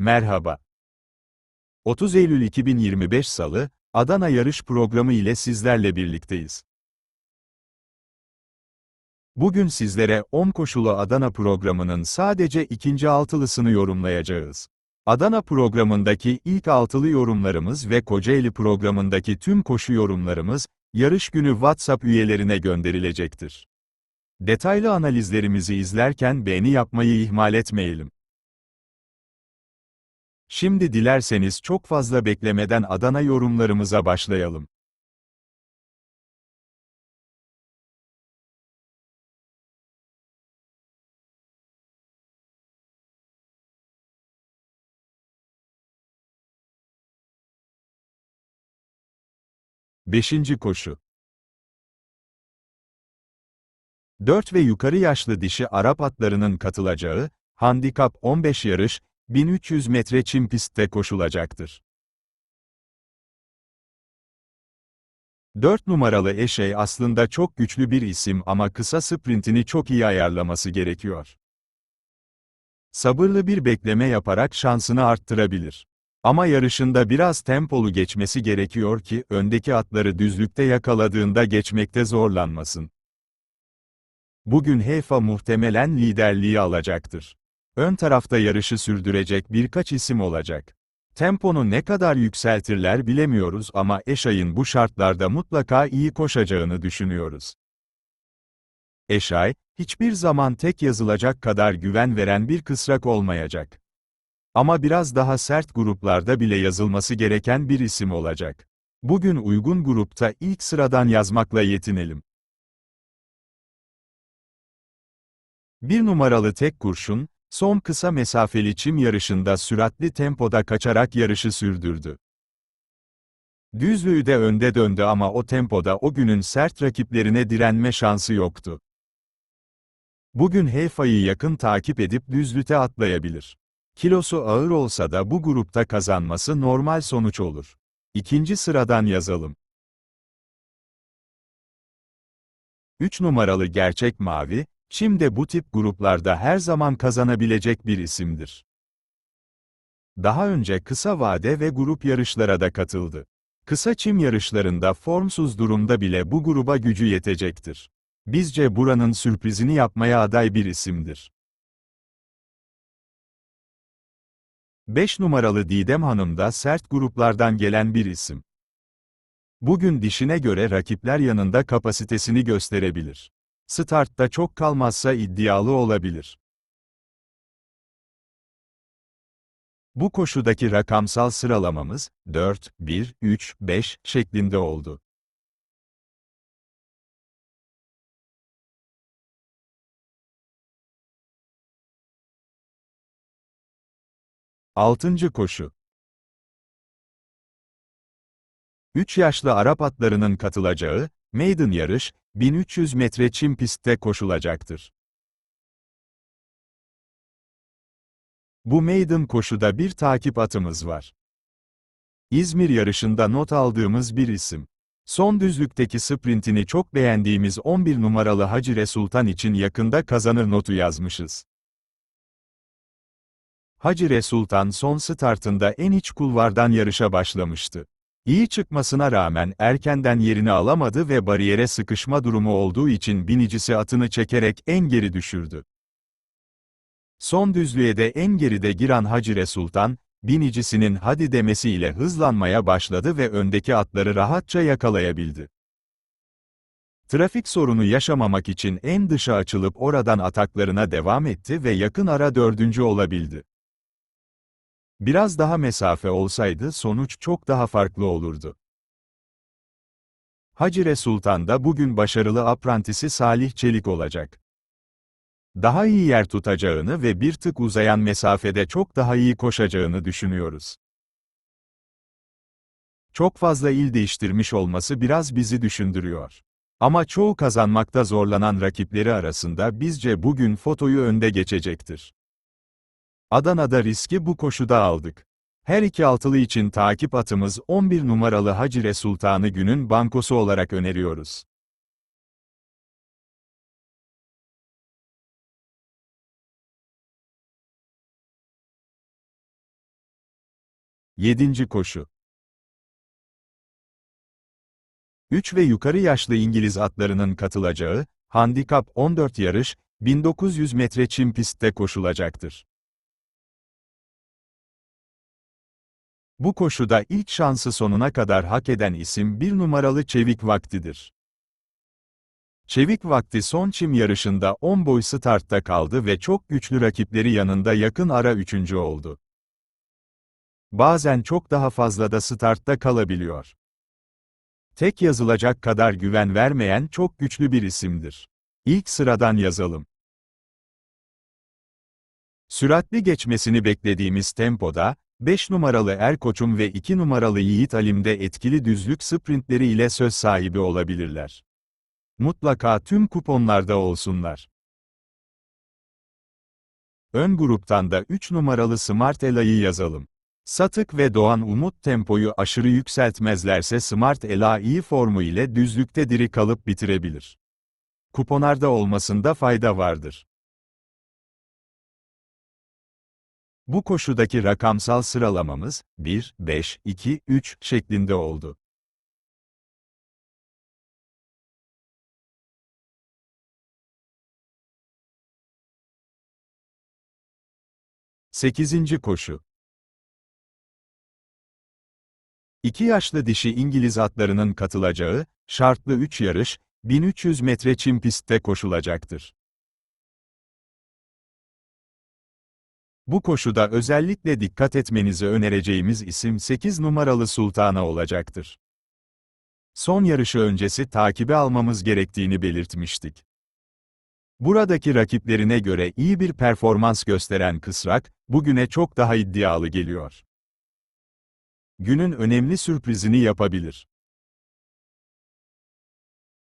Merhaba. 30 Eylül 2025 Salı, Adana Yarış Programı ile sizlerle birlikteyiz. Bugün sizlere 10 koşulu Adana programının sadece ikinci altılısını yorumlayacağız. Adana programındaki ilk altılı yorumlarımız ve Kocaeli programındaki tüm koşu yorumlarımız, yarış günü WhatsApp üyelerine gönderilecektir. Detaylı analizlerimizi izlerken beğeni yapmayı ihmal etmeyelim. Şimdi dilerseniz çok fazla beklemeden Adana yorumlarımıza başlayalım. Beşinci koşu 4 ve yukarı yaşlı dişi Arap atlarının katılacağı, handikap 15 yarış, 1300 metre çim pistte koşulacaktır. 4 numaralı Eşey aslında çok güçlü bir isim ama kısa sprintini çok iyi ayarlaması gerekiyor. Sabırlı bir bekleme yaparak şansını arttırabilir. Ama yarışında biraz tempolu geçmesi gerekiyor ki öndeki atları düzlükte yakaladığında geçmekte zorlanmasın. Bugün Hefa muhtemelen liderliği alacaktır. Ön tarafta yarışı sürdürecek birkaç isim olacak. Temponu ne kadar yükseltirler bilemiyoruz ama Eşay'ın bu şartlarda mutlaka iyi koşacağını düşünüyoruz. Eşay, hiçbir zaman tek yazılacak kadar güven veren bir kısrak olmayacak. Ama biraz daha sert gruplarda bile yazılması gereken bir isim olacak. Bugün uygun grupta ilk sıradan yazmakla yetinelim. Bir numaralı tek kurşun, son kısa mesafeli çim yarışında süratli tempoda kaçarak yarışı sürdürdü. Düzlüğü de önde döndü ama o tempoda o günün sert rakiplerine direnme şansı yoktu. Bugün Heyfa'yı yakın takip edip düzlüte atlayabilir. Kilosu ağır olsa da bu grupta kazanması normal sonuç olur. İkinci sıradan yazalım. 3 numaralı gerçek mavi, Çim bu tip gruplarda her zaman kazanabilecek bir isimdir. Daha önce kısa vade ve grup yarışlara da katıldı. Kısa çim yarışlarında formsuz durumda bile bu gruba gücü yetecektir. Bizce buranın sürprizini yapmaya aday bir isimdir. 5 numaralı Didem Hanım da sert gruplardan gelen bir isim. Bugün dişine göre rakipler yanında kapasitesini gösterebilir. Startta çok kalmazsa iddialı olabilir. Bu koşudaki rakamsal sıralamamız 4, 1, 3, 5 şeklinde oldu. Altıncı koşu 3 yaşlı Arap atlarının katılacağı, maiden yarış, 1300 metre çim pistte koşulacaktır. Bu maiden koşuda bir takip atımız var. İzmir yarışında not aldığımız bir isim. Son düzlükteki sprintini çok beğendiğimiz 11 numaralı Hacire Sultan için yakında kazanır notu yazmışız. Hacire Sultan son startında en iç kulvardan yarışa başlamıştı. İyi çıkmasına rağmen erkenden yerini alamadı ve bariyere sıkışma durumu olduğu için binicisi atını çekerek en geri düşürdü. Son düzlüğe de en geride giren Hacire Sultan, binicisinin hadi demesiyle hızlanmaya başladı ve öndeki atları rahatça yakalayabildi. Trafik sorunu yaşamamak için en dışa açılıp oradan ataklarına devam etti ve yakın ara dördüncü olabildi. Biraz daha mesafe olsaydı sonuç çok daha farklı olurdu. Hacire Sultan'da bugün başarılı aprantisi Salih Çelik olacak. Daha iyi yer tutacağını ve bir tık uzayan mesafede çok daha iyi koşacağını düşünüyoruz. Çok fazla il değiştirmiş olması biraz bizi düşündürüyor. Ama çoğu kazanmakta zorlanan rakipleri arasında bizce bugün fotoyu önde geçecektir. Adana'da riski bu koşuda aldık. Her iki altılı için takip atımız 11 numaralı Hacire Sultanı günün bankosu olarak öneriyoruz. 7. koşu 3 ve yukarı yaşlı İngiliz atlarının katılacağı, handikap 14 yarış, 1900 metre çim pistte koşulacaktır. Bu koşuda ilk şansı sonuna kadar hak eden isim bir numaralı Çevik Vakti'dir. Çevik Vakti son çim yarışında 10 boy startta kaldı ve çok güçlü rakipleri yanında yakın ara üçüncü oldu. Bazen çok daha fazla da startta kalabiliyor. Tek yazılacak kadar güven vermeyen çok güçlü bir isimdir. İlk sıradan yazalım. Süratli geçmesini beklediğimiz tempoda, 5 numaralı Erkoç'um ve 2 numaralı Yiğit Alim'de etkili düzlük sprintleri ile söz sahibi olabilirler. Mutlaka tüm kuponlarda olsunlar. Ön gruptan da 3 numaralı Smart Ela'yı yazalım. Satık ve Doğan Umut tempoyu aşırı yükseltmezlerse Smart Ela iyi formu ile düzlükte diri kalıp bitirebilir. Kuponlarda olmasında fayda vardır. Bu koşudaki rakamsal sıralamamız 1, 5, 2, 3 şeklinde oldu. Sekizinci koşu. İki yaşlı dişi İngiliz atlarının katılacağı, şartlı 3 yarış, 1300 metre çim pistte koşulacaktır. Bu koşuda özellikle dikkat etmenizi önereceğimiz isim 8 numaralı Sultana olacaktır. Son yarışı öncesi takibi almamız gerektiğini belirtmiştik. Buradaki rakiplerine göre iyi bir performans gösteren Kısrak, bugüne çok daha iddialı geliyor. Günün önemli sürprizini yapabilir.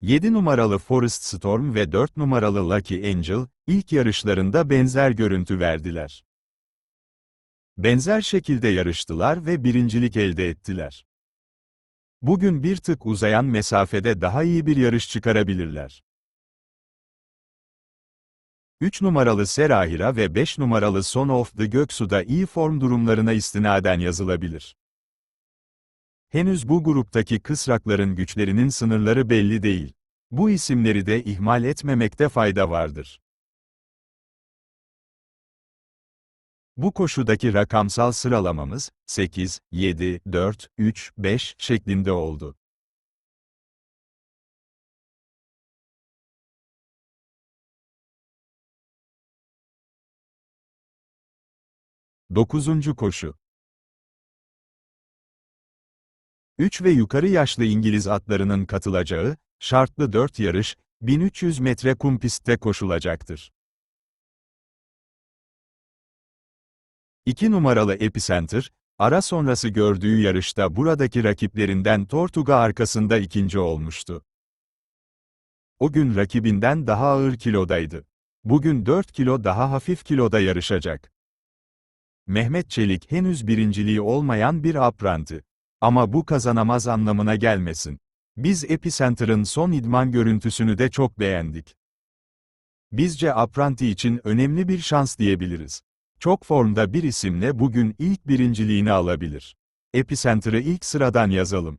7 numaralı Forest Storm ve 4 numaralı Lucky Angel, ilk yarışlarında benzer görüntü verdiler. Benzer şekilde yarıştılar ve birincilik elde ettiler. Bugün bir tık uzayan mesafede daha iyi bir yarış çıkarabilirler. 3 numaralı Serahira ve 5 numaralı Son of the Göksu'da iyi form durumlarına istinaden yazılabilir. Henüz bu gruptaki kısrakların güçlerinin sınırları belli değil. Bu isimleri de ihmal etmemekte fayda vardır. Bu koşudaki rakamsal sıralamamız 8, 7, 4, 3, 5 şeklinde oldu. Dokuzuncu koşu 3 ve yukarı yaşlı İngiliz atlarının katılacağı, şartlı 4 yarış, 1300 metre kum pistte koşulacaktır. 2 numaralı Epicenter, ara sonrası gördüğü yarışta buradaki rakiplerinden Tortuga arkasında ikinci olmuştu. O gün rakibinden daha ağır kilodaydı. Bugün 4 kilo daha hafif kiloda yarışacak. Mehmet Çelik henüz birinciliği olmayan bir apranti. Ama bu kazanamaz anlamına gelmesin. Biz Epicenter'ın son idman görüntüsünü de çok beğendik. Bizce apranti için önemli bir şans diyebiliriz. Çok formda bir isimle bugün ilk birinciliğini alabilir. Epicenter'ı ilk sıradan yazalım.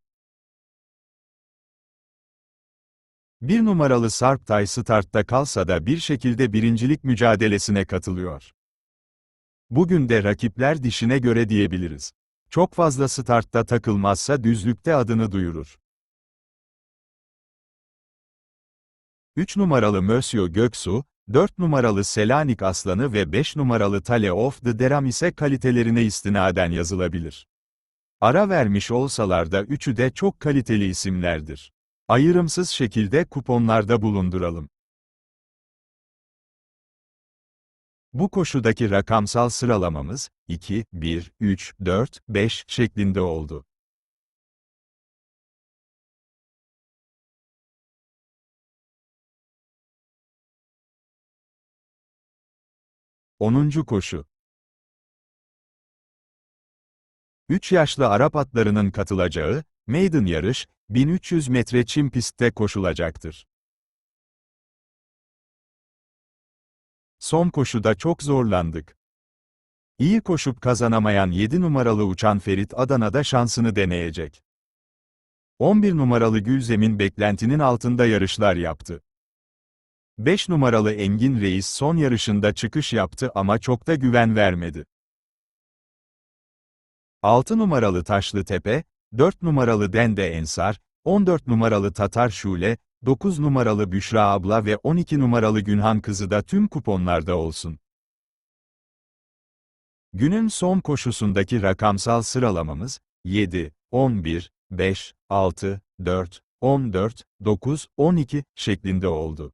Bir numaralı Sarptay startta kalsa da bir şekilde birincilik mücadelesine katılıyor. Bugün de rakipler dişine göre diyebiliriz. Çok fazla startta takılmazsa düzlükte adını duyurur. 3 numaralı Mösyö Göksu, 4 numaralı Selanik Aslanı ve 5 numaralı Tale of the Deram ise kalitelerine istinaden yazılabilir. Ara vermiş olsalar da üçü de çok kaliteli isimlerdir. Ayrımsız şekilde kuponlarda bulunduralım. Bu koşudaki rakamsal sıralamamız 2, 1, 3, 4, 5 şeklinde oldu. Onuncu koşu 3 yaşlı Arap atlarının katılacağı, maiden yarış, 1300 metre çim pistte koşulacaktır. Son koşuda çok zorlandık. İyi koşup kazanamayan 7 numaralı Uçan Ferit Adana'da şansını deneyecek. 11 numaralı Gülzem'in beklentinin altında yarışlar yaptı. 5 numaralı Engin Reis son yarışında çıkış yaptı ama çok da güven vermedi. 6 numaralı Taşlı Tepe, 4 numaralı Dende Ensar, 14 numaralı Tatar Şule, 9 numaralı Büşra Abla ve 12 numaralı Günhan Kızı da tüm kuponlarda olsun. Günün son koşusundaki rakamsal sıralamamız, 7, 11, 5, 6, 4, 14, 9, 12 şeklinde oldu.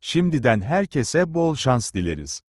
Şimdiden herkese bol şans dileriz.